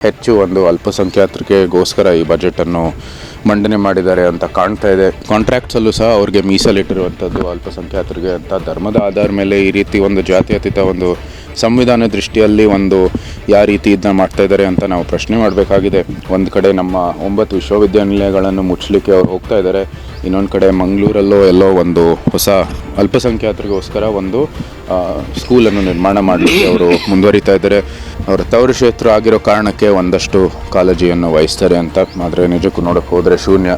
ಹೆಚ್ಚು ಒಂದು ಅಲ್ಪಸಂಖ್ಯಾತರಿಗೆಗೋಸ್ಕರ ಈ ಬಜೆಟನ್ನು ಮಂಡನೆ ಮಾಡಿದ್ದಾರೆ ಅಂತ ಕಾಣ್ತಾ ಇದೆ. ಕಾಂಟ್ರಾಕ್ಟ್ಸಲ್ಲೂ ಸಹ ಅವ್ರಿಗೆ ಮೀಸಲಿಟ್ಟಿರುವಂಥದ್ದು ಅಲ್ಪಸಂಖ್ಯಾತರಿಗೆ ಅಂತ. ಧರ್ಮದ ಆಧಾರ ಮೇಲೆ ಈ ರೀತಿ ಒಂದು ಜಾತ್ಯತೀತ ಒಂದು ಸಂವಿಧಾನ ದೃಷ್ಟಿಯಲ್ಲಿ ಒಂದು ಯಾವ ರೀತಿ ಇದನ್ನ ಮಾಡ್ತಾ ಇದ್ದಾರೆ ಅಂತ ನಾವು ಪ್ರಶ್ನೆ ಮಾಡಬೇಕಾಗಿದೆ. ಒಂದು ಕಡೆ ನಮ್ಮ ಒಂಬತ್ತು ವಿಶ್ವವಿದ್ಯಾನಿಲಯಗಳನ್ನು ಮುಚ್ಚಲಿಕ್ಕೆ ಅವ್ರು ಹೋಗ್ತಾ ಇದ್ದಾರೆ. ಇನ್ನೊಂದು ಕಡೆ ಮಂಗಳೂರಲ್ಲೋ ಎಲ್ಲೋ ಒಂದು ಹೊಸ ಅಲ್ಪಸಂಖ್ಯಾತರಿಗೋಸ್ಕರ ಒಂದು ಸ್ಕೂಲನ್ನು ನಿರ್ಮಾಣ ಮಾಡಲಿಕ್ಕೆ ಅವರು ಮುಂದುವರಿತಾ ಇದ್ದಾರೆ. ಅವರ ತವರು ಕ್ಷೇತ್ರ ಆಗಿರೋ ಕಾರಣಕ್ಕೆ ಒಂದಷ್ಟು ಕಾಳಜಿಯನ್ನು ವಹಿಸ್ತಾರೆ ಅಂತ ಆದರೆ ನಿಜಕ್ಕೂ ನೋಡೋಕ್ಕೆ ಹೋದರೆ. ಶೂನ್ಯ.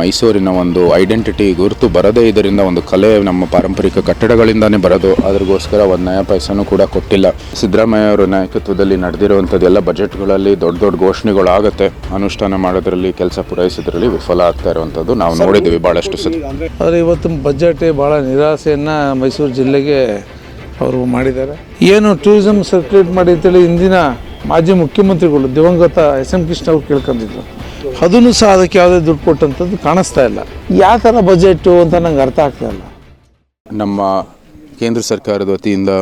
ಮೈಸೂರಿನ ಒಂದು ಐಡೆಂಟಿಟಿ ಗುರುತು ಬರದೇ ಇದರಿಂದ ಒಂದು ಕಲೆ ನಮ್ಮ ಪಾರಂಪರಿಕ ಕಟ್ಟಡಗಳಿಂದಾನೇ ಬರೋದು. ಅದ್ರಗೋಸ್ಕರ ಒಂದು ನಯ ಪೈಸನೂ ಕೂಡ ಕೊಟ್ಟಿಲ್ಲ. ಸಿದ್ದರಾಮಯ್ಯ ಅವರ ನಾಯಕತ್ವದಲ್ಲಿ ನಡೆದಿರುವಂಥದ್ದೆಲ್ಲ ಬಜೆಟ್ಗಳಲ್ಲಿ ದೊಡ್ಡ ದೊಡ್ಡ ಘೋಷಣೆಗಳಾಗುತ್ತೆ. ಅನುಷ್ಠಾನ ಮಾಡೋದ್ರಲ್ಲಿ ಕೆಲಸ ಪೂರೈಸೋದ್ರಲ್ಲಿ ವಿಫಲ ಆಗ್ತಾ ಇರುವಂಥದ್ದು ನಾವು ನೋಡಿದ್ದೀವಿ ಭಾಳಷ್ಟು ಸತಿ. ಆದರೆ ಇವತ್ತು ಬಜೆಟ್ ಭಾಳ ನಿರಾಸೆಯನ್ನು ಮೈಸೂರು ಜಿಲ್ಲೆಗೆ ಅವರು ಮಾಡಿದ್ದಾರೆ. ಏನು ಟೂರಿಸಮ್ ಸರ್ಕ್ಯುಲೇಟ್ ಮಾಡಿ ಅಂತೇಳಿ ಇಂದಿನ ಮಾಜಿ ಮುಖ್ಯಮಂತ್ರಿಗಳು ದಿವಂಗತ ಎಸ್ ಎಂ ಕೃಷ್ಣ ಅವರು ಕೇಳ್ಕೊಂಡಿದ್ರು ಅದನ್ನು ಸಹ ಅದಕ್ಕೆ ಯಾವುದೇ ದುಡ್ಡು ಕೊಟ್ಟಂಥದ್ದು ಕಾಣಿಸ್ತಾ ಇಲ್ಲ. ಯಾವ ಥರ ಬಜೆಟು ಅಂತ ನಂಗೆ ಅರ್ಥ ಆಗ್ತಾ ಇಲ್ಲ. ನಮ್ಮ ಕೇಂದ್ರ ಸರ್ಕಾರದ ವತಿಯಿಂದ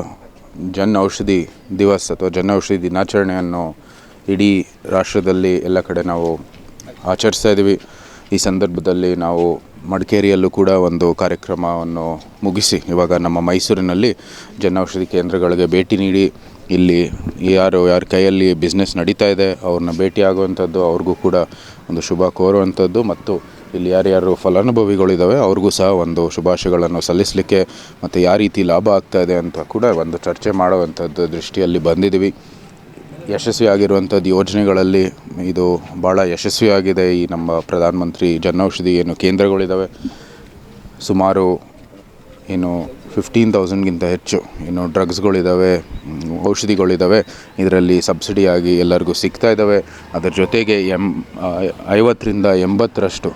ಜನ್ ಔಷಧಿ ದಿವಸ್ ಅಥವಾ ಜನ್ ಔಷಧಿ ದಿನಾಚರಣೆಯನ್ನು ಇಡೀ ರಾಷ್ಟ್ರದಲ್ಲಿ ಎಲ್ಲ ಕಡೆ ನಾವು ಆಚರಿಸ್ತಾ ಇದ್ದೀವಿ. ಈ ಸಂದರ್ಭದಲ್ಲಿ ನಾವು ಮಡಿಕೇರಿಯಲ್ಲೂ ಕೂಡ ಒಂದು ಕಾರ್ಯಕ್ರಮವನ್ನು ಮುಗಿಸಿ ಇವಾಗ ನಮ್ಮ ಮೈಸೂರಿನಲ್ಲಿ ಜನ ಔಷಧಿ ಕೇಂದ್ರಗಳಿಗೆ ಭೇಟಿ ನೀಡಿ ಇಲ್ಲಿ ಯಾರು ಯಾರ ಕೈಯಲ್ಲಿ ಬಿಸ್ನೆಸ್ ನಡೀತಾ ಇದೆ, ಅವ್ರನ್ನ ಭೇಟಿ ಆಗುವಂಥದ್ದು ಅವ್ರಿಗೂ ಕೂಡ ಒಂದು ಶುಭ ಕೋರುವಂಥದ್ದು. ಮತ್ತು ಇಲ್ಲಿ ಯಾರ್ಯಾರು ಫಲಾನುಭವಿಗಳಿದ್ದಾವೆ ಅವ್ರಿಗೂ ಸಹ ಒಂದು ಶುಭಾಶಯಗಳನ್ನು ಸಲ್ಲಿಸಲಿಕ್ಕೆ ಮತ್ತು ಯಾವ ರೀತಿ ಲಾಭ ಆಗ್ತಾ ಇದೆ ಅಂತ ಕೂಡ ಒಂದು ಚರ್ಚೆ ಮಾಡುವಂಥದ್ದು ದೃಷ್ಟಿಯಲ್ಲಿ ಬಂದಿದ್ದೀವಿ. ಯಶಸ್ವಿಯಾಗಿರುವಂಥದ್ದು ಯೋಜನೆಗಳಲ್ಲಿ ಇದು ಭಾಳ ಯಶಸ್ವಿಯಾಗಿದೆ. ಈ ನಮ್ಮ ಪ್ರಧಾನಮಂತ್ರಿ ಜನೌಷಧಿ ಏನು ಕೇಂದ್ರಗಳಿದ್ದಾವೆ ಸುಮಾರು ಏನು ಫಿಫ್ಟೀನ್ ತೌಸಂಡ್ಗಿಂತ ಹೆಚ್ಚು. ಏನು ಡ್ರಗ್ಸ್ಗಳಿದ್ದಾವೆ ಔಷಧಿಗಳಿದ್ದಾವೆ ಇದರಲ್ಲಿ ಸಬ್ಸಿಡಿಯಾಗಿ ಎಲ್ಲರಿಗೂ ಸಿಗ್ತಾ ಇದ್ದಾವೆ ಅದರ ಜೊತೆಗೆ ಎಂ ಐವತ್ತರಿಂದ ಎಂಬತ್ತರಷ್ಟು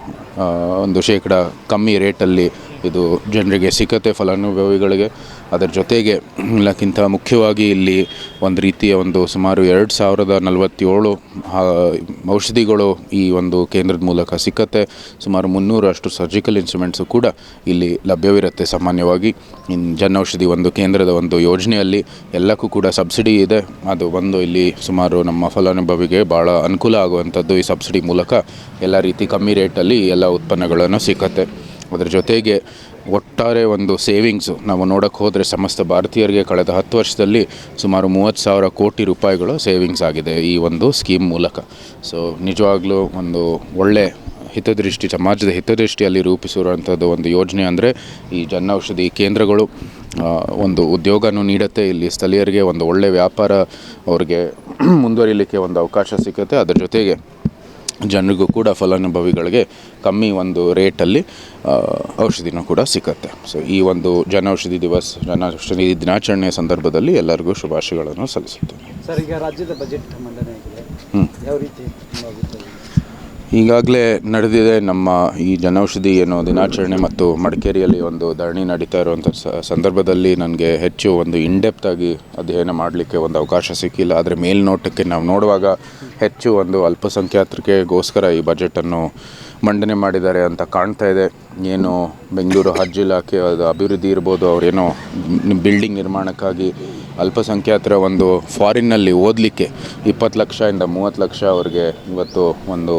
ಒಂದು ಶೇಕಡ ಕಮ್ಮಿ ರೇಟಲ್ಲಿ ಇದು ಜನರಿಗೆ ಸಿಕ್ಕತ್ತೆ ಫಲಾನುಭವಿಗಳಿಗೆ. ಅದರ ಜೊತೆಗೆ ಎಲ್ಲಕ್ಕಿಂತ ಮುಖ್ಯವಾಗಿ ಇಲ್ಲಿ ಒಂದು ರೀತಿಯ ಒಂದು ಸುಮಾರು ಎರಡು ಸಾವಿರದ ನಲವತ್ತೇಳು ಔಷಧಿಗಳು ಈ ಒಂದು ಕೇಂದ್ರದ ಮೂಲಕ ಸಿಕ್ಕತ್ತೆ. ಸುಮಾರು ಮುನ್ನೂರಷ್ಟು ಸರ್ಜಿಕಲ್ ಇನ್ಸ್ಟ್ರೂಮೆಂಟ್ಸು ಕೂಡ ಇಲ್ಲಿ ಲಭ್ಯವಿರುತ್ತೆ ಸಾಮಾನ್ಯವಾಗಿ. ಇನ್ನು ಜನೌಷಧಿ ಒಂದು ಕೇಂದ್ರದ ಒಂದು ಯೋಜನೆಯಲ್ಲಿ ಎಲ್ಲಕ್ಕೂ ಕೂಡ ಸಬ್ಸಿಡಿ ಇದೆ. ಅದು ಒಂದು ಇಲ್ಲಿ ಸುಮಾರು ನಮ್ಮ ಫಲಾನುಭವಿಗೆ ಭಾಳ ಅನುಕೂಲ ಆಗುವಂಥದ್ದು ಈ ಸಬ್ಸಿಡಿ ಮೂಲಕ. ಎಲ್ಲ ರೀತಿ ಕಮ್ಮಿ ರೇಟಲ್ಲಿ ಎಲ್ಲ ಉತ್ಪನ್ನಗಳನ್ನು ಸಿಕ್ಕತ್ತೆ. ಅದರ ಜೊತೆಗೆ ಒಟ್ಟಾರೆ ಒಂದು ಸೇವಿಂಗ್ಸು. ನಾವು ನೋಡೋಕ್ಕೆ ಹೋದರೆ ಸಮಸ್ತ ಭಾರತೀಯರಿಗೆ ಕಳೆದ ಹತ್ತು ವರ್ಷದಲ್ಲಿ ಸುಮಾರು ಮೂವತ್ತು ಸಾವಿರ ಕೋಟಿ ರೂಪಾಯಿಗಳು ಸೇವಿಂಗ್ಸ್ ಆಗಿದೆ ಈ ಒಂದು ಸ್ಕೀಮ್ ಮೂಲಕ. ಸೊ, ನಿಜವಾಗ್ಲೂ ಒಂದು ಒಳ್ಳೆ ಹಿತದೃಷ್ಟಿ, ಸಮಾಜದ ಹಿತದೃಷ್ಟಿಯಲ್ಲಿ ರೂಪಿಸಿರುವಂಥದ್ದು ಒಂದು ಯೋಜನೆ ಅಂದರೆ ಈ ಜನೌಷಧಿ ಕೇಂದ್ರಗಳು ಒಂದು ಉದ್ಯೋಗನೂ ನೀಡುತ್ತೆ. ಇಲ್ಲಿ ಸ್ಥಳೀಯರಿಗೆ ಒಂದು ಒಳ್ಳೆ ವ್ಯಾಪಾರ ಅವ್ರಿಗೆ ಮುಂದುವರಿಲಿಕ್ಕೆ ಒಂದು ಅವಕಾಶ ಸಿಗುತ್ತೆ ಅದರ ಜೊತೆಗೆ ಜನರಿಗೂ ಕೂಡ ಫಲಾನುಭವಿಗಳಿಗೆ ಕಮ್ಮಿ ಒಂದು ರೇಟಲ್ಲಿ ಔಷಧಿನೂ ಕೂಡ ಸಿಕ್ಕತ್ತೆ ಸೊ ಈ ಒಂದು ಜನೌಷಧಿ ದಿವಸ್ ಜನೌಷಧಿ ದಿನಾಚರಣೆಯ ಸಂದರ್ಭದಲ್ಲಿ ಎಲ್ಲರಿಗೂ ಶುಭಾಶಯಗಳನ್ನು ಸಲ್ಲಿಸುತ್ತೇನೆ. ಸರ್ ಈಗ ರಾಜ್ಯದ ಬಜೆಟ್ ಮಂಡನೆ ಯಾವ ರೀತಿ ಈಗಾಗಲೇ ನಡೆದಿದೆ ನಮ್ಮ ಈ ಜನೌಷಧಿ ಏನು ದಿನಾಚರಣೆ ಮತ್ತು ಮಡಿಕೇರಿಯಲ್ಲಿ ಒಂದು ಧರಣಿ ನಡೀತಾ ಇರುವಂಥ ಸಂದರ್ಭದಲ್ಲಿ ನನಗೆ ಹೆಚ್ಚು ಒಂದು ಇನ್ಡೆಪ್ತ್ ಆಗಿ ಅಧ್ಯಯನ ಮಾಡಲಿಕ್ಕೆ ಒಂದು ಅವಕಾಶ ಸಿಕ್ಕಿಲ್ಲ. ಆದರೆ ಮೇಲ್ನೋಟಕ್ಕೆ ನಾವು ನೋಡುವಾಗ ಹೆಚ್ಚು ಒಂದು ಅಲ್ಪಸಂಖ್ಯಾತರಿಗೆಗೋಸ್ಕರ ಈ ಬಜೆಟನ್ನು ಮಂಡನೆ ಮಾಡಿದ್ದಾರೆ ಅಂತ ಕಾಣ್ತಾ ಇದೆ. ಏನು ಬೆಂಗಳೂರು ಹಜ್ ಇಲಾಖೆ ಅದು ಅಭಿವೃದ್ಧಿ ಇರ್ಬೋದು, ಅವರೇನೋ ಬಿಲ್ಡಿಂಗ್ ನಿರ್ಮಾಣಕ್ಕಾಗಿ ಅಲ್ಪಸಂಖ್ಯಾತರ ಒಂದು ಫಾರಿನ್ನಲ್ಲಿ ಓದಲಿಕ್ಕೆ ಇಪ್ಪತ್ತು ಲಕ್ಷದಿಂದ ಮೂವತ್ತು ಲಕ್ಷ ಅವ್ರಿಗೆ ಇವತ್ತು ಒಂದು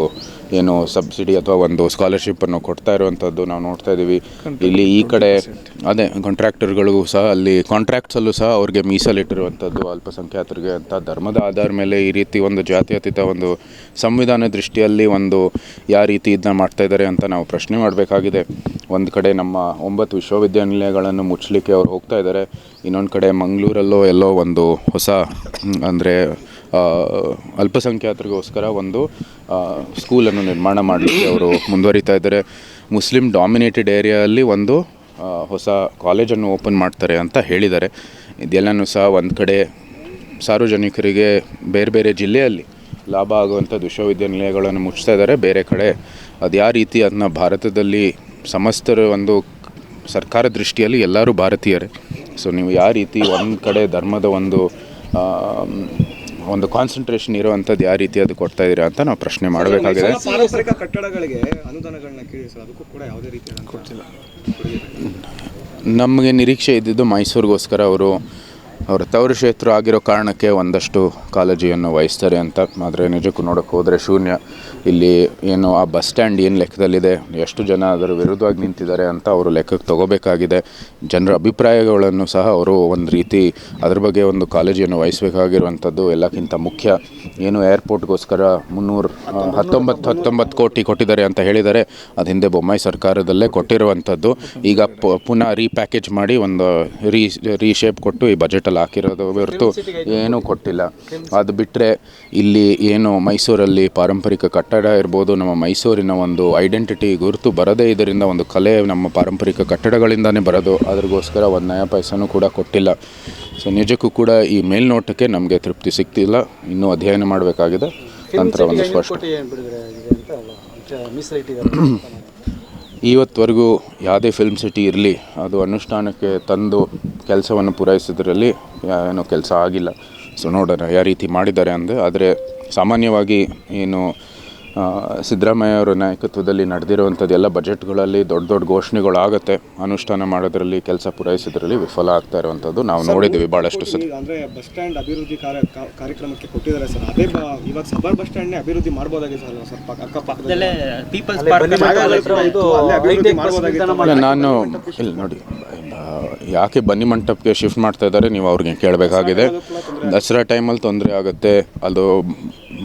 ಏನು ಸಬ್ಸಿಡಿ ಅಥವಾ ಒಂದು ಸ್ಕಾಲರ್ಶಿಪ್ಪನ್ನು ಕೊಡ್ತಾ ಇರುವಂಥದ್ದು ನಾವು ನೋಡ್ತಾ ಇದ್ದೀವಿ ಇಲ್ಲಿ ಈ ಕಡೆ ಅದೇ ಕಾಂಟ್ರಾಕ್ಟರ್ಗಳಿಗೂ ಸಹ ಅಲ್ಲಿ ಕಾಂಟ್ರಾಕ್ಟ್ಸಲ್ಲೂ ಸಹ ಅವ್ರಿಗೆ ಮೀಸಲಿಟ್ಟಿರುವಂಥದ್ದು ಅಲ್ಪಸಂಖ್ಯಾತರಿಗೆ ಅಂತ. ಧರ್ಮದ ಆಧಾರ ಮೇಲೆ ಈ ರೀತಿ ಒಂದು ಜಾತ್ಯತೀತ ಒಂದು ಸಂವಿಧಾನ ದೃಷ್ಟಿಯಲ್ಲಿ ಒಂದು ಯಾವ ರೀತಿ ಇದನ್ನ ಮಾಡ್ತಾ ಇದ್ದಾರೆ ಅಂತ ನಾವು ಪ್ರಶ್ನೆ ಮಾಡಬೇಕಾಗಿದೆ. ಒಂದು ಕಡೆ ನಮ್ಮ ಒಂಬತ್ತು ವಿಶ್ವವಿದ್ಯಾನಿಲಯಗಳನ್ನು ಮುಚ್ಚಲಿಕ್ಕೆ ಅವ್ರು ಹೋಗ್ತಾ ಇದ್ದಾರೆ ಇನ್ನೊಂದು ಕಡೆ ಮಂಗಳೂರಲ್ಲೋ ಎಲ್ಲೋ ಒಂದು ಹೊಸ ಅಂದರೆ ಅಲ್ಪಸಂಖ್ಯಾತರಿಗೋಸ್ಕರ ಒಂದು ಸ್ಕೂಲನ್ನು ನಿರ್ಮಾಣ ಮಾಡಲಿಕ್ಕೆ ಅವರು ಮುಂದುವರಿತಾ ಇದ್ದಾರೆ. ಮುಸ್ಲಿಂ ಡಾಮಿನೇಟೆಡ್ ಏರಿಯಾದಲ್ಲಿ ಒಂದು ಹೊಸ ಕಾಲೇಜನ್ನು ಓಪನ್ ಮಾಡ್ತಾರೆ ಅಂತ ಹೇಳಿದ್ದಾರೆ. ಇದೆಲ್ಲನೂ ಸಹ ಒಂದು ಕಡೆ ಸಾರ್ವಜನಿಕರಿಗೆ ಬೇರೆ ಬೇರೆ ಜಿಲ್ಲೆಯಲ್ಲಿ ಲಾಭ ಆಗುವಂಥ ವಿಶ್ವವಿದ್ಯಾನಿಲಯಗಳನ್ನು ಮುಚ್ತಾ ಇದ್ದಾರೆ. ಬೇರೆ ಕಡೆ ಅದು ಯಾವ ರೀತಿ ಅದನ್ನ ಭಾರತದಲ್ಲಿ ಸಮಸ್ತರ ಒಂದು ಸರ್ಕಾರ ದೃಷ್ಟಿಯಲ್ಲಿ ಎಲ್ಲರೂ ಭಾರತೀಯರೇ. ಸೊ ನೀವು ಯಾವ ರೀತಿ ಒಂದು ಕಡೆ ಧರ್ಮದ ಒಂದು ಒಂದು ಕಾನ್ಸಂಟ್ರೇಷನ್ ಇರುವಂಥದ್ದು ಯಾವ ರೀತಿ ಅದು ಕೊಡ್ತಾ ಇದ್ದೀರಾ ಅಂತ ನಾವು ಪ್ರಶ್ನೆ ಮಾಡಬೇಕಾಗಿದೆ. ಪಾರಂಪರಿಕ ಕಟ್ಟಡಗಳಿಗೆ ಅನುದಾನಗಳನ್ನ ಕೇಳಿ ಸರ್ ಅದಕ್ಕೂ ಕೂಡ ಯಾವುದೇ ಕೊಡ್ತಿಲ್ಲ. ನಮಗೆ ನಿರೀಕ್ಷೆ ಇದ್ದಿದ್ದು ಮೈಸೂರಿಗೋಸ್ಕರ ಅವರು ಅವರ ತವರು ಕ್ಷೇತ್ರ ಆಗಿರೋ ಕಾರಣಕ್ಕೆ ಒಂದಷ್ಟು ಕಾಳಜಿಯನ್ನು ವಹಿಸ್ತಾರೆ ಅಂತ ಆದರೆ ನಿಜಕ್ಕೂ ನೋಡೋಕೆ ಹೋದರೆ ಶೂನ್ಯ ಇಲ್ಲಿ ಏನು ಆ ಬಸ್ ಸ್ಟ್ಯಾಂಡ್ ಏನು ಲೆಕ್ಕದಲ್ಲಿದೆ ಎಷ್ಟು ಜನ ಅದರ ವಿರುದ್ಧವಾಗಿ ನಿಂತಿದ್ದಾರೆ ಅಂತ ಅವರು ಲೆಕ್ಕಕ್ಕೆ ತಗೋಬೇಕಾಗಿದೆ ಜನರ ಅಭಿಪ್ರಾಯಗಳನ್ನು ಸಹ ಅವರು ಒಂದು ರೀತಿ ಅದ್ರ ಬಗ್ಗೆ ಒಂದು ಕಾಳಜಿಯನ್ನು ವಹಿಸಬೇಕಾಗಿರುವಂಥದ್ದು ಎಲ್ಲಕ್ಕಿಂತ ಮುಖ್ಯ ಏನು ಏರ್ಪೋರ್ಟ್ಗೋಸ್ಕರ ಮುನ್ನೂರು ಹತ್ತೊಂಬತ್ತು ಹತ್ತೊಂಬತ್ತು ಕೋಟಿ ಕೊಟ್ಟಿದ್ದಾರೆ ಅಂತ ಹೇಳಿದರೆ ಅದು ಹಿಂದೆ ಬೊಮ್ಮಾಯಿ ಸರ್ಕಾರದಲ್ಲೇ ಕೊಟ್ಟಿರುವಂಥದ್ದು ಈಗ ಪುನಃ ರೀಪ್ಯಾಕೇಜ್ ಮಾಡಿ ಒಂದು ರೀ ರೀಶೇಪ್ ಕೊಟ್ಟು ಈ ಬಜೆಟಲ್ಲಿ ಹಾಕಿರೋದು ಹೊರತು ಏನೂ ಕೊಟ್ಟಿಲ್ಲ. ಅದು ಬಿಟ್ಟರೆ ಇಲ್ಲಿ ಏನು ಮೈಸೂರಲ್ಲಿ ಪಾರಂಪರಿಕ ಕಟ್ಟಡ ಇರ್ಬೋದು ನಮ್ಮ ಮೈಸೂರಿನ ಒಂದು ಐಡೆಂಟಿಟಿ ಗುರುತು ಬರದೇ ಇದರಿಂದ ಒಂದು ಕಲೆ ನಮ್ಮ ಪಾರಂಪರಿಕ ಕಟ್ಟಡಗಳಿಂದನೇ ಬರೋದು. ಅದ್ರಗೋಸ್ಕರ ಒಂದು ನಯ ಪೈಸನೂ ಕೂಡ ಕೊಟ್ಟಿಲ್ಲ. ಸೊ ನಿಜಕ್ಕೂ ಕೂಡ ಈ ಮೇಲ್ನೋಟಕ್ಕೆ ನಮಗೆ ತೃಪ್ತಿ ಸಿಗ್ತಿಲ್ಲ. ಇನ್ನೂ ಅಧ್ಯಯನ ಮಾಡಬೇಕಾಗಿದೆ. ನಂತರ ಒಂದು ಸ್ಪಷ್ಟ ಇವತ್ತವರೆಗೂ ಯಾವುದೇ ಫಿಲ್ಮ್ ಸಿಟಿ ಇರಲಿ, ಅದು ಅನುಷ್ಠಾನಕ್ಕೆ ತಂದು ಕೆಲಸವನ್ನು ಪೂರೈಸೋದ್ರಲ್ಲಿ ಏನೋ ಕೆಲಸ ಆಗಿಲ್ಲ. ಸೊ ನೋಡೋಣ, ಯಾವ ರೀತಿ ಮಾಡಿದ್ದಾರೆ ಅಂದರೆ ಆದರೆ ಸಾಮಾನ್ಯವಾಗಿ ಏನು ಸಿದ್ದರಾಮಯ್ಯ ಅವರ ನಾಯಕತ್ವದಲ್ಲಿ ನಡೆದಿರುವಂಥದ್ದು ಎಲ್ಲ ಬಜೆಟ್ಗಳಲ್ಲಿ ದೊಡ್ಡ ದೊಡ್ಡ ಘೋಷಣೆಗಳಾಗುತ್ತೆ. ಅನುಷ್ಠಾನ ಮಾಡೋದ್ರಲ್ಲಿ ಕೆಲಸ ಪೂರೈಸೋದ್ರಲ್ಲಿ ವಿಫಲ ಆಗ್ತಾ ಇರುವಂಥದ್ದು ನಾವು ನೋಡಿದ್ದೀವಿ ಭಾಳಷ್ಟು ಸರ್ ಅಂದರೆ ಬಸ್ ಸ್ಟ್ಯಾಂಡ್ ಅಭಿವೃದ್ಧಿ ಕಾರ್ಯ ಕಾರ್ಯಕ್ರಮಕ್ಕೆ ಕೊಟ್ಟಿದ್ದಾರೆ ಸರ್. ಅದೇ ಇವಾಗ ಸಬರ್ ಬಸ್ ಸ್ಟ್ಯಾಂಡ್ನೇ ಅಭಿವೃದ್ಧಿ ಮಾಡ್ಬೋದಾಗಿದೆ ಸರ್ ಸ್ವಲ್ಪ ಅಕ್ಕಪಕ್ಕದಲ್ಲೇ ಪೀಪಲ್ಸ್ ಮಾಡಿ- ನಾನು ಇಲ್ಲಿ ನೋಡಿ ಯಾಕೆ ಬನ್ನಿ ಮಂಟಪಕ್ಕೆ ಶಿಫ್ಟ್ ಮಾಡ್ತಾ ಇದ್ದಾರೆ ನೀವು ಅವ್ರಿಗೆ ಕೇಳಬೇಕಾಗಿದೆ. ದಸರಾ ಟೈಮಲ್ಲಿ ತೊಂದರೆ ಆಗುತ್ತೆ ಅದು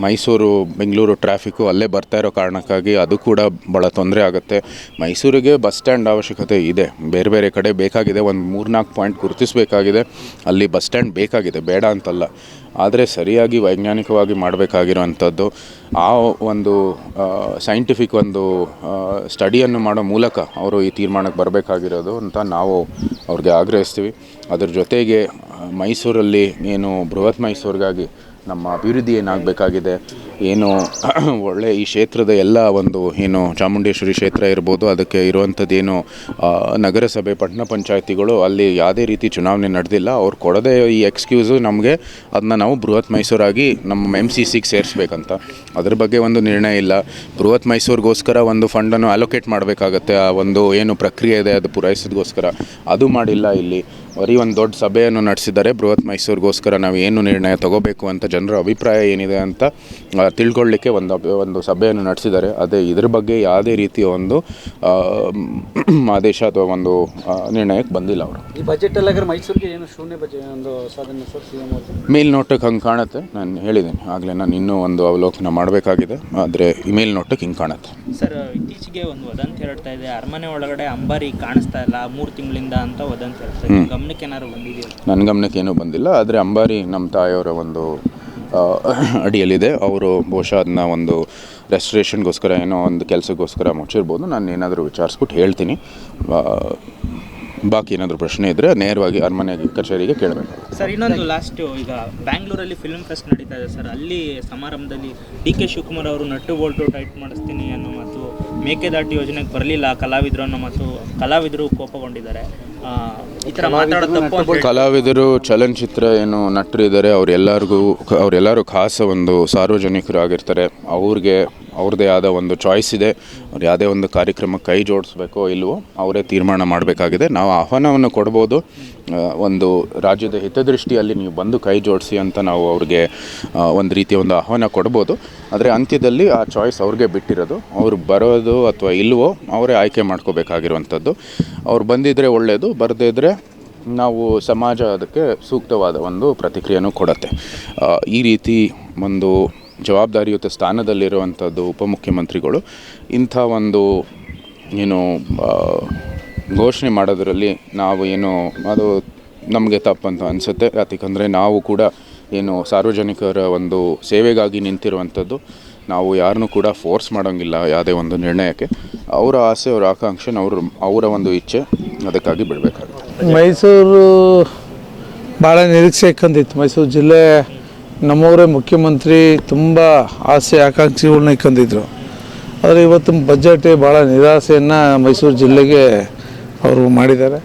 ಮೈಸೂರು, ಬೆಂಗಳೂರು ಟ್ರಾಫಿಕ್ಕು ಅಲ್ಲೇ ಬರ್ತಾ ಇರೋ ಕಾರಣಕ್ಕಾಗಿ ಅದು ಕೂಡ ಭಾಳ ತೊಂದರೆ ಆಗುತ್ತೆ. ಮೈಸೂರಿಗೆ ಬಸ್ ಸ್ಟ್ಯಾಂಡ್ ಅವಶ್ಯಕತೆ ಇದೆ. ಬೇರೆ ಬೇರೆ ಕಡೆ ಬೇಕಾಗಿದೆ. ಒಂದು ಮೂರ್ನಾಲ್ಕು ಪಾಯಿಂಟ್ ಗುರುತಿಸಬೇಕಾಗಿದೆ. ಅಲ್ಲಿ ಬಸ್ ಸ್ಟ್ಯಾಂಡ್ ಬೇಕಾಗಿದೆ. ಬೇಡ ಅಂತಲ್ಲ. ಆದರೆ ಸರಿಯಾಗಿ ವೈಜ್ಞಾನಿಕವಾಗಿ ಮಾಡಬೇಕಾಗಿರುವಂಥದ್ದು, ಆ ಒಂದು ಸೈಂಟಿಫಿಕ್ ಒಂದು ಸ್ಟಡಿಯನ್ನು ಮಾಡೋ ಮೂಲಕ ಅವರು ಈ ತೀರ್ಮಾನಕ್ಕೆ ಬರಬೇಕಾಗಿರೋದು ಅಂತ ನಾವು ಅವ್ರಿಗೆ ಆಗ್ರಹಿಸ್ತೀವಿ. ಅದ್ರ ಜೊತೆಗೆ ಮೈಸೂರಲ್ಲಿ ಏನು ಬೃಹತ್ ಮೈಸೂರಿಗಾಗಿ ನಮ್ಮ ಅಭಿವೃದ್ಧಿ ಏನಾಗಬೇಕಾಗಿದೆ, ಏನು ಒಳ್ಳೆ ಈ ಕ್ಷೇತ್ರದ ಎಲ್ಲ ಒಂದು, ಏನು ಚಾಮುಂಡೇಶ್ವರಿ ಕ್ಷೇತ್ರ ಇರ್ಬೋದು, ಅದಕ್ಕೆ ಇರುವಂಥದ್ದೇನು ನಗರಸಭೆ, ಪಟ್ಟಣ ಪಂಚಾಯತಿಗಳು, ಅಲ್ಲಿ ಯಾವುದೇ ರೀತಿ ಚುನಾವಣೆ ನಡೆದಿಲ್ಲ, ಅವ್ರು ಕೊಡದೇ ಈ ಎಕ್ಸ್ಕ್ಯೂಸು ನಮಗೆ ಅದನ್ನ ನಾವು ಬೃಹತ್ ಮೈಸೂರಾಗಿ ನಮ್ಮ ಎಂ ಸಿ ಸಿಗೆ ಸೇರಿಸ್ಬೇಕಂತ. ಅದ್ರ ಬಗ್ಗೆ ಒಂದು ನಿರ್ಣಯ ಇಲ್ಲ. ಬೃಹತ್ ಮೈಸೂರಿಗೋಸ್ಕರ ಒಂದು ಫಂಡನ್ನು ಅಲೋಕೇಟ್ ಮಾಡಬೇಕಾಗತ್ತೆ, ಆ ಒಂದು ಏನು ಪ್ರಕ್ರಿಯೆ ಇದೆ, ಅದು ಪೂರೈಸೋದಕ್ಕೋಸ್ಕರ ಅದು ಮಾಡಿಲ್ಲ ಇಲ್ಲಿ. ಬರೀ ಒಂದು ದೊಡ್ಡ ಸಭೆಯನ್ನು ನಡೆಸಿದ್ದಾರೆ ಬೃಹತ್ ಮೈಸೂರಿಗೋಸ್ಕರ ನಾವು ಏನು ನಿರ್ಣಯ ತಗೋಬೇಕು ಅಂತ ಜನರ ಅಭಿಪ್ರಾಯ ಏನಿದೆ ಅಂತ ತಿಳ್ಕೊಳ್ಳಿಕ್ಕೆ ಒಂದು ಒಂದು ಸಭೆಯನ್ನು ನಡೆಸಿದ್ದಾರೆ ಅದೇ ಇದ್ರ ಬಗ್ಗೆ ಯಾವುದೇ ರೀತಿಯ ಒಂದು ಆದೇಶ ಅಥವಾ ಒಂದು ನಿರ್ಣಯಕ್ಕೆ ಬಂದಿಲ್ಲ ಅವರು. ಈ ಬಜೆಟ್ ಅಲ್ಲಿ ಮೈಸೂರಿಗೆ ಏನು ಶೂನ್ಯ ಬಜೆಟ್ ಒಂದು ಸಾಧನೆ ಸರ್ ಸಿ ಎಂ ಅವರು ಮೇಲ್ನೋಟಕ್ಕೆ ಹಂಗೆ ಕಾಣುತ್ತೆ ನಾನು ಹೇಳಿದ್ದೀನಿ. ಆಗಲೇ ನಾನು ಇನ್ನೂ ಒಂದು ಅವಲೋಕನ ಮಾಡಬೇಕಾಗಿದೆ ಆದರೆ ಈ ಮೇಲ್ನೋಟಕ್ಕೆ ಹಿಂಗೆ ಕಾಣುತ್ತೆ. ಸರ್ ಇತ್ತೀಚೆಗೆ ಒಂದು ವದಂತಿ ಹೇಳ್ತಾ ಇದೆ. ಅರಮನೆ ಒಳಗಡೆ ಅಂಬಾರಿ ಕಾಣಿಸ್ತಾ ಇಲ್ಲ ಮೂರು ತಿಂಗಳಿಂದ ಅಂತ ವದಂತಿ ಹೇಳ್ತಾ ಇದೆ. ಗಮನಕ್ಕೆ ಏನಾದ್ರು ಬಂದಿದೆಯಾ? ನನ್ನ ಗಮನಕ್ಕೆ ಏನೂ ಬಂದಿಲ್ಲ ಆದರೆ ಅಂಬಾರಿ ನಮ್ಮ ತಾಯಿಯವರ ಒಂದು ಆ, ಅಡಿಯಲ್ಲಿದೆ. ಅವರು ಬಹುಶಃ ಅದನ್ನ ಒಂದು ರೆಸ್ಟ್ರೇಷನ್ಗೋಸ್ಕರ ಏನೋ ಒಂದು ಕೆಲಸಕ್ಕೋಸ್ಕರ ಮುಚ್ಚಿರ್ಬೋದು. ನಾನು ಏನಾದರೂ ವಿಚಾರಿಸ್ಬಿಟ್ಟು ಹೇಳ್ತೀನಿ. ಆ, ಬಾಕಿ ಏನಾದರೂ ಪ್ರಶ್ನೆ ಇದ್ದರೆ ನೇರವಾಗಿ ಅರಮನೆ ಕಚೇರಿಗೆ ಕೇಳಬೇಕು. ಸರ್ ಇನ್ನೊಂದು ಲಾಸ್ಟ್ ಈಗ ಬ್ಯಾಂಗ್ಳೂರಲ್ಲಿ ಫಿಲ್ಮ್ ಫೆಸ್ಟ್ ನಡೀತಾ ಇದೆ ಸರ್. ಅಲ್ಲಿ ಸಮಾರಂಭದಲ್ಲಿ ಡಿ ಕೆ ಶಿವಕುಮಾರ್ ಅವರು ನಟ್ಟು ಬೋಲ್ಟು ಟೈಟ್ ಮಾಡಿಸ್ತೀನಿ ಅನ್ನೋ ಮತ್ತು ಮೇಕೆದಾಟು ಯೋಜನೆಗೆ ಬರಲಿಲ್ಲ ಕಲಾವಿದರು ಅನ್ನೋ ಮತ್ತು ಕಲಾವಿದರು ಕೋಪಗೊಂಡಿದ್ದಾರೆ. ಈ ಥರ ಮಾತಾಡೋದು ತಪ್ಪು ಅಂತ ಹೇಳಿ- ಕಲಾವಿದರು ಚಲನಚಿತ್ರ ಏನು ನಟರು ಇದ್ದಾರೆ ಅವರೆಲ್ಲರಿಗೂ ಅವರೆಲ್ಲರೂ ಖಾಸ ಒಂದು ಸಾರ್ವಜನಿಕರು ಆಗಿರ್ತಾರೆ ಅವ್ರಿಗೆ ಅವ್ರದ್ದೇ ಆದ ಒಂದು ಚಾಯ್ಸ್ ಇದೆ. ಅವ್ರು ಯಾವುದೇ ಒಂದು ಕಾರ್ಯಕ್ರಮಕ್ಕೆ ಕೈ ಜೋಡಿಸ್ಬೇಕೋ ಇಲ್ವೋ ಅವರೇ ತೀರ್ಮಾನ ಮಾಡಬೇಕಾಗಿದೆ. ನಾವು ಆಹ್ವಾನವನ್ನು ಕೊಡ್ಬೋದು. ಒಂದು ರಾಜ್ಯದ ಹಿತದೃಷ್ಟಿಯಲ್ಲಿ ನೀವು ಬಂದು ಕೈ ಜೋಡಿಸಿ ಅಂತ ನಾವು ಅವ್ರಿಗೆ ಒಂದು ರೀತಿಯ ಒಂದು ಆಹ್ವಾನ ಕೊಡ್ಬೋದು. ಆದರೆ ಅಂತ್ಯದಲ್ಲಿ ಆ ಚಾಯ್ಸ್ ಅವ್ರಿಗೆ ಬಿಟ್ಟಿರೋದು. ಅವ್ರು ಬರೋದು ಅಥವಾ ಇಲ್ವೋ ಅವರೇ ಆಯ್ಕೆ ಮಾಡ್ಕೋಬೇಕಾಗಿರುವಂಥದ್ದು. ಅವ್ರು ಬಂದಿದ್ದರೆ ಒಳ್ಳೆಯದು ಬರದೇ ಇದ್ದರೆ ನಾವು ಸಮಾಜ ಅದಕ್ಕೆ ಸೂಕ್ತವಾದ ಒಂದು ಪ್ರತಿಕ್ರಿಯೆನೂ ಕೊಡುತ್ತೆ. ಈ ರೀತಿ ಒಂದು ಜವಾಬ್ದಾರಿಯುತ ಸ್ಥಾನದಲ್ಲಿರುವಂಥದ್ದು ಉಪಮುಖ್ಯಮಂತ್ರಿಗಳು. ಇಂಥ ಒಂದು, ಏನು ಘೋಷಣೆ ಮಾಡೋದರಲ್ಲಿ ನಾವು ಏನು, ಅದು ನಮಗೆ ತಪ್ಪಂತ ಅನಿಸುತ್ತೆ. ಯಾಕಂದರೆ ನಾವು ಕೂಡ ಏನು ಸಾರ್ವಜನಿಕರ ಒಂದು ಸೇವೆಗಾಗಿ ನಿಂತಿರುವಂಥದ್ದು, ನಾವು ಯಾರನ್ನೂ ಕೂಡ ಫೋರ್ಸ್ ಮಾಡೋಂಗಿಲ್ಲ ಯಾವುದೇ ಒಂದು ನಿರ್ಣಯಕ್ಕೆ. ಅವರ ಆಸೆ, ಅವರ ಆಕಾಂಕ್ಷೆ, ಅವ್ರ, ಅವರ ಒಂದು ಇಚ್ಛೆ, ಅದಕ್ಕಾಗಿ ಬಿಡಬೇಕಾಗುತ್ತೆ. ಮೈಸೂರು ಭಾಳ ನಿರೀಕ್ಷೆ ಇಕ್ಕಂದಿತ್ತು ಮೈಸೂರು ಜಿಲ್ಲೆ ನಮ್ಮವರೇ ಮುಖ್ಯಮಂತ್ರಿ ತುಂಬ ಆಸೆ ಆಕಾಂಕ್ಷೆಗಳನ್ನ ಇಕ್ಕಂದಿದ್ರು ಆದರೆ ಇವತ್ತು ಬಜೆಟ್ ಭಾಳ ನಿರಾಸೆಯನ್ನು ಮೈಸೂರು ಜಿಲ್ಲೆಗೆ ಅವರು ಮಾಡಿದ್ದಾರೆ.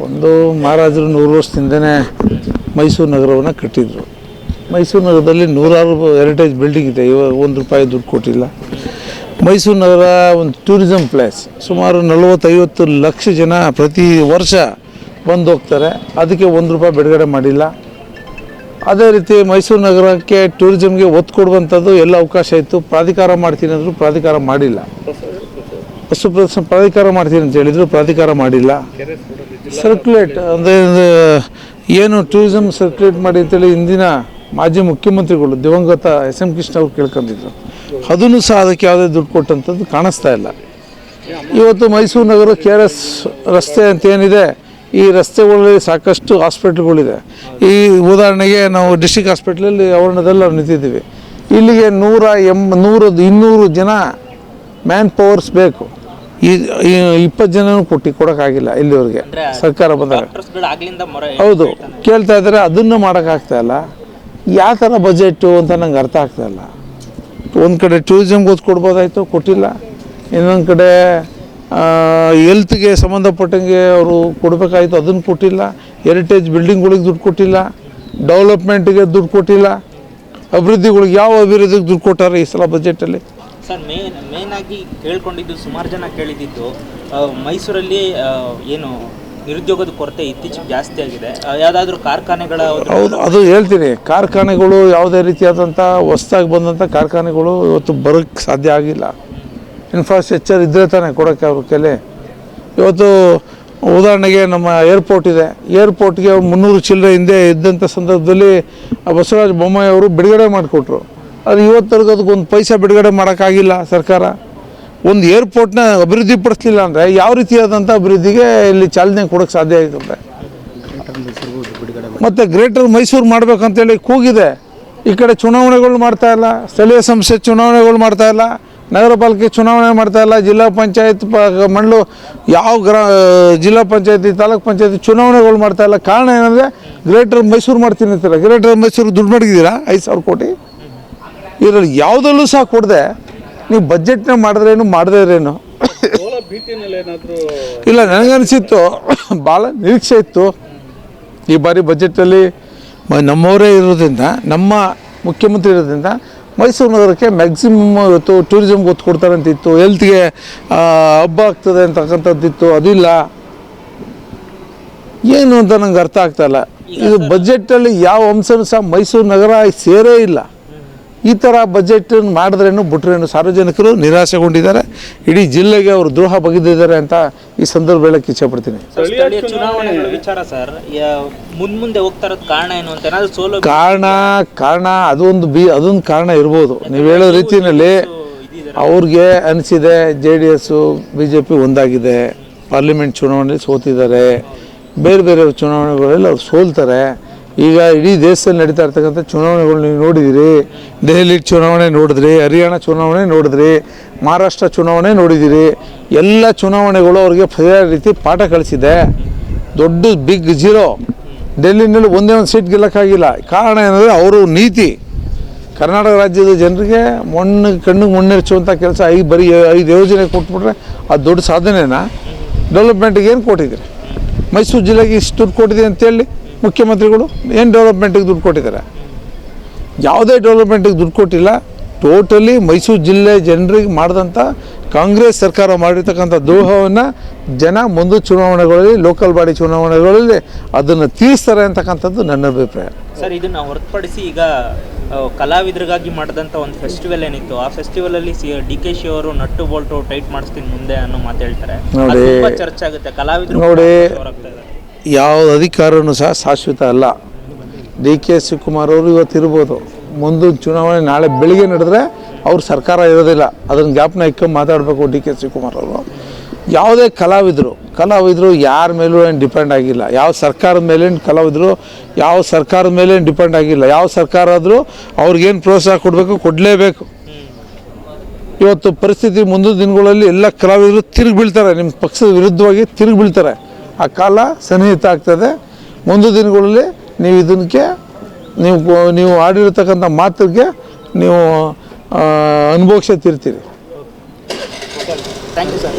ಒಂದು ಮಹಾರಾಜರು ನೂರು ವರ್ಷದಿಂದನೇ ಮೈಸೂರು ನಗರವನ್ನು ಕಟ್ಟಿದರು. ಮೈಸೂರು ನಗರದಲ್ಲಿ ನೂರಾರು ಹೆರಿಟೇಜ್ ಬಿಲ್ಡಿಂಗ್ ಇದೆ. ಇವಾಗ ಒಂದು ರೂಪಾಯಿ ದುಡ್ಡು ಕೊಟ್ಟಿಲ್ಲ. ಮೈಸೂರು ನಗರ ಒಂದು ಟೂರಿಸಮ್ ಪ್ಲೇಸ್ ಸುಮಾರು ನಲವತ್ತೈವತ್ತು ಲಕ್ಷ ಜನ ಪ್ರತಿ ವರ್ಷ ಬಂದು ಹೋಗ್ತಾರೆ. ಅದಕ್ಕೆ ಒಂದು ರೂಪಾಯಿ ಬಿಡುಗಡೆ ಮಾಡಿಲ್ಲ. ಅದೇ ರೀತಿ ಮೈಸೂರು ನಗರಕ್ಕೆ ಟೂರಿಸಮ್ಗೆ ಒತ್ತು ಕೊಡುವಂಥದ್ದು ಎಲ್ಲ ಅವಕಾಶ ಇತ್ತು. ಪ್ರಾಧಿಕಾರ ಮಾಡ್ತೀನಿ ಅಂದರು ಪ್ರಾಧಿಕಾರ ಮಾಡಿಲ್ಲ. ಬಸ್ಸು ಪ್ರದರ್ಶನ ಪ್ರಾಧಿಕಾರ ಮಾಡ್ತೀನಿ ಅಂತ ಹೇಳಿದ್ರು ಪ್ರಾಧಿಕಾರ ಮಾಡಿಲ್ಲ. ಸರ್ಕ್ಯುಲೇಟ್ ಅಂದರೆ ಏನು ಟೂರಿಸಮ್ ಸರ್ಕ್ಯುಲೇಟ್ ಮಾಡಿ ಅಂತೇಳಿ ಇಂದಿನ ಮಾಜಿ ಮುಖ್ಯಮಂತ್ರಿಗಳು ದಿವಂಗತ ಎಸ್ ಎಂ ಕೃಷ್ಣ ಅವರು ಕೇಳ್ಕೊಂಡಿದ್ರು. ಅದನ್ನು ಸಹ ಅದಕ್ಕೆ ಯಾವುದೇ ದುಡ್ಡು ಕೊಟ್ಟಂಥದ್ದು ಕಾಣಿಸ್ತಾ ಇಲ್ಲ. ಇವತ್ತು ಮೈಸೂರು ನಗರ ಕೆ ಆರ್ ಎಸ್ ರಸ್ತೆ ಅಂತ ಏನಿದೆ ಈ ರಸ್ತೆಗಳಲ್ಲಿ ಸಾಕಷ್ಟು ಹಾಸ್ಪಿಟ್ಲ್ಗಳಿದೆ. ಈ ಉದಾಹರಣೆಗೆ ನಾವು ಡಿಸ್ಟಿಕ್ ಹಾಸ್ಪಿಟ್ಲಲ್ಲಿ ಆವರಣದಲ್ಲಿ ನಾವು ನಿಂತಿದ್ದೀವಿ. ಇಲ್ಲಿಗೆ ನೂರ ಎಂ ನೂರು ಇನ್ನೂರು ಜನ ಮ್ಯಾನ್ ಪವರ್ಸ್ ಬೇಕು. ಈ ಇಪ್ಪತ್ತು ಜನನೂ ಕೊಟ್ಟು ಕೊಡೋಕ್ಕಾಗಿಲ್ಲ ಇಲ್ಲಿವರೆಗೆ. ಸರ್ಕಾರ ಬಂದಾಗ. ಹೌದು. ಕೇಳ್ತಾ ಇದ್ದಾರೆ ಅದನ್ನು ಮಾಡೋಕ್ಕಾಗ್ತಾ ಇಲ್ಲ. ಯಾವ ಥರ ಬಜೆಟ್ಟು ಅಂತ ನಂಗೆ ಅರ್ಥ ಆಗ್ತಾ ಇಲ್ಲ. ಒಂದು ಕಡೆ ಟೂರಿಸಮ್ಗೆ ಒತ್ತು ಕೊಡ್ಬೋದಾಯಿತು ಕೊಟ್ಟಿಲ್ಲ. ಇನ್ನೊಂದು ಕಡೆ ಹೆಲ್ತ್ಗೆ ಸಂಬಂಧಪಟ್ಟಂಗೆ ಅವರು ಕೊಡಬೇಕಾಯಿತು ಅದನ್ನು ಕೊಟ್ಟಿಲ್ಲ. ಹೆರಿಟೇಜ್ ಬಿಲ್ಡಿಂಗ್ಗಳಿಗೆ ದುಡ್ಡು ಕೊಟ್ಟಿಲ್ಲ. ಡೆವಲಪ್ಮೆಂಟ್ಗೆ ದುಡ್ಡು ಕೊಟ್ಟಿಲ್ಲ. ಅಭಿವೃದ್ಧಿಗಳಿಗೆ ಯಾವ ಅಭಿವೃದ್ಧಿಗೆ ದುಡ್ಡು ಕೊಟ್ಟಾರೆ ಈ ಸಲ ಬಜೆಟಲ್ಲಿ ಸರ್ ಮೇನ್ ಮೇನ್ ಆಗಿ ಕೇಳ್ಕೊಂಡಿದ್ದು ಸುಮಾರು ಜನ ಕೇಳಿದ್ದು ಮೈಸೂರಲ್ಲಿ ಏನು ನಿರುದ್ಯೋಗದ ಕೊರತೆ ಇತ್ತೀಚೆಗೆ ಜಾಸ್ತಿ ಆಗಿದೆ. ಯಾವುದಾದ್ರೂ ಕಾರ್ಖಾನೆಗಳ ಹೌದು ಅದು ಹೇಳ್ತೀನಿ. ಕಾರ್ಖಾನೆಗಳು ಯಾವುದೇ ರೀತಿಯಾದಂಥ ಹೊಸ್ದಾಗಿ ಬಂದಂಥ ಕಾರ್ಖಾನೆಗಳು ಇವತ್ತು ಬರೋಕ್ಕೆ ಸಾಧ್ಯ ಆಗಿಲ್ಲ. ಇನ್ಫ್ರಾಸ್ಟ್ರಕ್ಚರ್ ಇದ್ದರೆ ತಾನೇ ಕೊಡೋಕ್ಕೆ ಅವ್ರ ಕೈಲಿ. ಇವತ್ತು ಉದಾಹರಣೆಗೆ ನಮ್ಮ ಏರ್ಪೋರ್ಟ್ ಇದೆ. ಏರ್ಪೋರ್ಟ್ಗೆ ಅವ್ರು ಮುನ್ನೂರು ಚಿಲ್ಲರೆ ಹಿಂದೆ ಇದ್ದಂಥ ಸಂದರ್ಭದಲ್ಲಿ ಬಸವರಾಜ ಬೊಮ್ಮಾಯಿ ಅವರು ಬಿಡುಗಡೆ ಮಾಡಿಕೊಟ್ರು. ಆದರೆ ಇವತ್ತರೆಗೂ ಅದಕ್ಕೆ ಒಂದು ಪೈಸಾ ಬಿಡುಗಡೆ ಮಾಡೋಕ್ಕಾಗಿಲ್ಲ ಸರ್ಕಾರ. ಒಂದು ಏರ್ಪೋರ್ಟ್ನ ಅಭಿವೃದ್ಧಿ ಪಡಿಸ್ಲಿಲ್ಲ ಅಂದರೆ ಯಾವ ರೀತಿಯಾದಂಥ ಅಭಿವೃದ್ಧಿಗೆ ಇಲ್ಲಿ ಚಾಲನೆ ಕೊಡೋಕ್ಕೆ ಸಾಧ್ಯ ಆಗುತ್ತೆ. ಮತ್ತು ಗ್ರೇಟರ್ ಮೈಸೂರು ಮಾಡಬೇಕಂತೇಳಿ ಕೂಗಿದೆ. ಈ ಕಡೆ ಚುನಾವಣೆಗಳು ಮಾಡ್ತಾಯಿಲ್ಲ ಸ್ಥಳೀಯ ಸಂಸ್ಥೆ ಚುನಾವಣೆಗಳು ಮಾಡ್ತಾ ಇಲ್ಲ. ನಗರ ಪಾಲಿಕೆ ಚುನಾವಣೆ ಮಾಡ್ತಾ ಇಲ್ಲ, ಜಿಲ್ಲಾ ಪಂಚಾಯತ್ ಪ ಮಂಡಳು ಯಾವ ಗ್ರಾ, ಜಿಲ್ಲಾ ಪಂಚಾಯತಿ, ತಾಲೂಕ್ ಪಂಚಾಯತಿ ಚುನಾವಣೆಗಳು ಮಾಡ್ತಾ ಇಲ್ಲ. ಕಾರಣ ಏನಂದರೆ ಗ್ರೇಟರ್ ಮೈಸೂರು ಮಾಡ್ತೀನಿ ಅಂತಾರೆ. ಗ್ರೇಟರ್ ಮೈಸೂರು ದುಡ್ಡು ಮಡಗಿದ್ದೀರಾ ಐದು ಸಾವಿರ ಕೋಟಿ? ಇದರಲ್ಲಿ ಯಾವುದಲ್ಲೂ ಸಹ ಕೊಡದೆ. ನೀವು ಬಜೆಟ್ನ ಮಾಡಿದ್ರೇನು ಮಾಡದೇ ಇರೇನು ಇಲ್ಲ, ನನಗನ್ಸಿತ್ತು. ಭಾಳ ನಿರೀಕ್ಷೆ ಇತ್ತು. ಈ ಬಾರಿ ಬಜೆಟಲ್ಲಿ ನಮ್ಮವರೇ ಇರೋದ್ರಿಂದ, ನಮ್ಮ ಮುಖ್ಯಮಂತ್ರಿ ಇರೋದ್ರಿಂದ ಮೈಸೂರು ನಗರಕ್ಕೆ ಮ್ಯಾಕ್ಸಿಮಮ್ ಇವತ್ತು ಟೂರಿಸಮ್ಗೆ ಒತ್ತು ಕೊಡ್ತಾರೆ ಅಂತಿತ್ತು ಹೆಲ್ತ್ಗೆ ಹಬ್ಬ ಆಗ್ತದೆ ಅಂತಕ್ಕಂಥದ್ದಿತ್ತು. ಅದಿಲ್ಲ ಏನು ಅಂತ ನಂಗೆ ಅರ್ಥ ಆಗ್ತಾ ಇಲ್ಲ. ಇದು ಬಜೆಟಲ್ಲಿ ಯಾವ ಅಂಶನೂ ಸಹ ಮೈಸೂರು ನಗರ ಸೇರೇ ಇಲ್ಲ. ಈ ಥರ ಬಜೆಟನ್ನು ಮಾಡಿದ್ರೇನು ಬಿಟ್ರೇನು ಸಾರ್ವಜನಿಕರು ನಿರಾಸೆಗೊಂಡಿದ್ದಾರೆ ಇಡೀ ಜಿಲ್ಲೆಗೆ ಅವರು ದ್ರೋಹ ಬಗೆದಿದ್ದಾರೆ ಅಂತ ಈ ಸಂದರ್ಭ ಹೇಳಕ್ಕೆ ಇಚ್ಛಪಡ್ತೀನಿ ಸ್ಥಳೀಯ ಚುನಾವಣೆಗಳ ವಿಚಾರ ಸರ್ ಮುಂದ್ ಮುಂದೆ ಕಾರಣ ಏನು ಅಂತ ಏನಾದ್ರು ಸೋಲೋ ಕಾರಣ ಕಾರಣ ಅದೊಂದು ಬಿ ಅದೊಂದು ಕಾರಣ ಇರ್ಬೋದು. ನೀವು ಹೇಳೋ ರೀತಿಯಲ್ಲಿ ಅವ್ರಿಗೆ ಅನಿಸಿದೆ J D S B J P ಒಂದಾಗಿದೆ ಪಾರ್ಲಿಮೆಂಟ್ ಚುನಾವಣೆಯಲ್ಲಿ ಸೋತಿದ್ದಾರೆ. ಬೇರೆ ಬೇರೆ ಚುನಾವಣೆಗಳಲ್ಲಿ ಅವ್ರು ಸೋಲ್ತಾರೆ. ಈಗ ಇಡೀ ದೇಶದಲ್ಲಿ ನಡೀತಾ ಇರ್ತಕ್ಕಂಥ ಚುನಾವಣೆಗಳು ನೀವು ನೋಡಿದಿರಿ. ದೆಹಲಿ ಚುನಾವಣೆ ನೋಡಿದ್ರಿ, ಹರಿಯಾಣ ಚುನಾವಣೆ ನೋಡಿದ್ರಿ, ಮಹಾರಾಷ್ಟ್ರ ಚುನಾವಣೆ ನೋಡಿದಿರಿ. ಎಲ್ಲ ಚುನಾವಣೆಗಳು ಅವ್ರಿಗೆ ಸರಿಯಾದ ರೀತಿ ಪಾಠ ಕಳಿಸಿದೆ ದೊಡ್ಡ ಬಿಗ್ ಜೀರೋ ಡೆಲ್ಲಿನಲ್ಲಿ ಒಂದೇ ಒಂದು ಸೀಟ್ ಗೆಲ್ಲಕ್ಕಾಗಿಲ್ಲ. ಕಾರಣ ಏನಂದರೆ ಅವರು ನೀತಿ. ಕರ್ನಾಟಕ ರಾಜ್ಯದ ಜನರಿಗೆ ಮಣ್ಣು ಕಣ್ಣಿಗೆ ಮಣ್ಣೆರಚುವಂಥ ಕೆಲಸ ಐದು ಬರೀ ಐದು ಯೋಜನೆ ಕೊಟ್ಬಿಟ್ರೆ ಅದು ದೊಡ್ಡ ಸಾಧನೆನಾ? ಡೆವಲಪ್ಮೆಂಟಿಗೆ ಏನು ಕೊಟ್ಟಿದ್ದೀರಿ? ಮೈಸೂರು ಜಿಲ್ಲೆಗೆ ಇಷ್ಟು ದುಡ್ಡು ಕೊಟ್ಟಿದೆ ಅಂತೇಳಿ? ಮುಖ್ಯಮಂತ್ರಿಗಳು ಏನು ಡೆವಲಪ್ಮೆಂಟಿಗೆ ದುಡ್ಡು ಕೊಟ್ಟಿದ್ದಾರೆ? ಯಾವುದೇ ಡೆವಲಪ್ಮೆಂಟಿಗೆ ದುಡ್ಡು ಕೊಟ್ಟಿಲ್ಲ. ಟೋಟಲಿ ಮೈಸೂರು ಜಿಲ್ಲೆ ಜನರಿಗೆ ಮಾಡಿದಂಥ ಕಾಂಗ್ರೆಸ್ ಸರ್ಕಾರ ಮಾಡಿರ್ತಕ್ಕಂಥ ದ್ರೋಹವನ್ನು ಜನ ಮುಂದೆ ಚುನಾವಣೆಗಳಲ್ಲಿ ಲೋಕಲ್ ಬಾಡಿ ಚುನಾವಣೆಗಳಲ್ಲಿ ಅದನ್ನು ತೀರಿಸ್ತಾರೆ ಅಂತಕ್ಕಂಥದ್ದು ನನ್ನ ಅಭಿಪ್ರಾಯ. ಸರ್ ಇದನ್ನು ಹೊರತುಪಡಿಸಿ ಈಗ ಕಲಾವಿದರಿಗಾಗಿ ಮಾಡಿದಂಥ ಒಂದು ಫೆಸ್ಟಿವಲ್ ಏನಿತ್ತು ಆ ಫೆಸ್ಟಿವಲಲ್ಲಿ ಸಿ ಡಿ ಕೆ ಶಿ ಅವರು ನಟ್ಟು ಬೋಲ್ಟು ಟೈಟ್ ಮಾಡಿಸ್ತೀನಿ ಮುಂದೆ ಅನ್ನೋ ಮಾತು ಹೇಳ್ತಾರೆ. ಚರ್ಚೆ ಆಗುತ್ತೆ. ಕಲಾವಿದರು ನೋಡಿ. ಯಾವ ಅಧಿಕಾರನೂ ಸಹ ಶಾಶ್ವತ ಅಲ್ಲ. ಡಿ ಕೆ ಶಿವಕುಮಾರ್ ಅವರು ಇವತ್ತು ಇರ್ಬೋದು. ಮುಂದಿನ ಚುನಾವಣೆ ನಾಳೆ ಬೆಳಿಗ್ಗೆ ನಡೆದ್ರೆ ಅವ್ರ ಸರ್ಕಾರ ಇರೋದಿಲ್ಲ. ಅದನ್ನು ಜ್ಞಾಪನ ಇಕ್ಕೊಂಡು ಮಾತಾಡಬೇಕು ಡಿ ಕೆ ಶಿವಕುಮಾರ್ ಅವರು. ಯಾವುದೇ ಕಲಾವಿದರು ಕಲಾವಿದರು ಯಾರ ಮೇಲೂ ಏನು ಡಿಪೆಂಡ್ ಆಗಿಲ್ಲ. ಯಾವ ಸರ್ಕಾರದ ಮೇಲೇನು ಕಲಾವಿದರು, ಯಾವ ಸರ್ಕಾರದ ಮೇಲೇನು ಡಿಪೆಂಡ್ ಆಗಿಲ್ಲ. ಯಾವ ಸರ್ಕಾರ ಆದರೂ ಅವ್ರಿಗೇನು ಪ್ರೋತ್ಸಾಹ ಕೊಡಬೇಕು, ಕೊಡಲೇಬೇಕು. ಇವತ್ತು ಪರಿಸ್ಥಿತಿ ಮುಂದಿನ ದಿನಗಳಲ್ಲಿ ಎಲ್ಲ ಕಲಾವಿದರು ತಿರುಗಿ ಬೀಳ್ತಾರೆ. ನಿಮ್ಮ ಪಕ್ಷದ ವಿರುದ್ಧವಾಗಿ ತಿರುಗಿ ಬೀಳ್ತಾರೆ. ಆ ಕಾಲ ಸನ್ನಿಹಿತ ಆಗ್ತದೆ. ಮುಂದಿನ ದಿನಗಳಲ್ಲಿ ನೀವು ಇದಕ್ಕೆ, ನೀವು ನೀವು ಆಡಿರ್ತಕ್ಕಂಥ ಮಾತಿಗೆ ನೀವು ಅನುಭವಿಸ್ತಿರ್ತೀರಿ ಥ್ಯಾಂಕ್ ಯು ಸರ್